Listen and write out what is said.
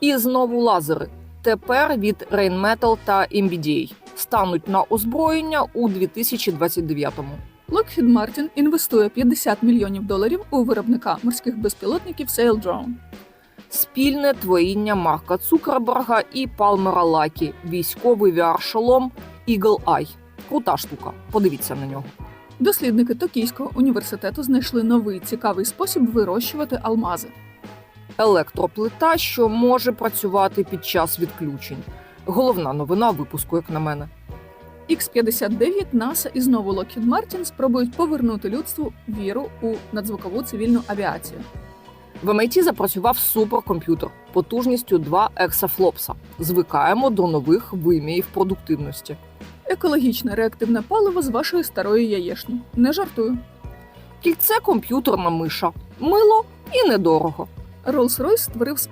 І знову лазери. Тепер від Rheinmetall та MBDA стануть на озброєння у 2029-му. Lockheed Martin інвестує 50 мільйонів доларів у виробника морських безпілотників Saildrone. Спільне творіння Марка Цукерберга і Палмера Лакі, військовий VR-шолом Eagle Eye. Крута штука. Подивіться на нього. Дослідники Токійського університету знайшли новий цікавий спосіб вирощувати алмази. Електроплита, що може працювати під час відключень. Головна новина випуску, як на мене. X-59 NASA і знову Lockheed Martin спробують повернути людству віру у надзвукову цивільну авіацію. В MIT запрацював суперкомп'ютер потужністю 2 ексафлопса. Звикаємо до нових вимірів продуктивності. Екологічне реактивне паливо з вашої старої яєшні. Не жартую. Кільце комп'ютерна миша, мило і недорого. Rolls-Royce створив справді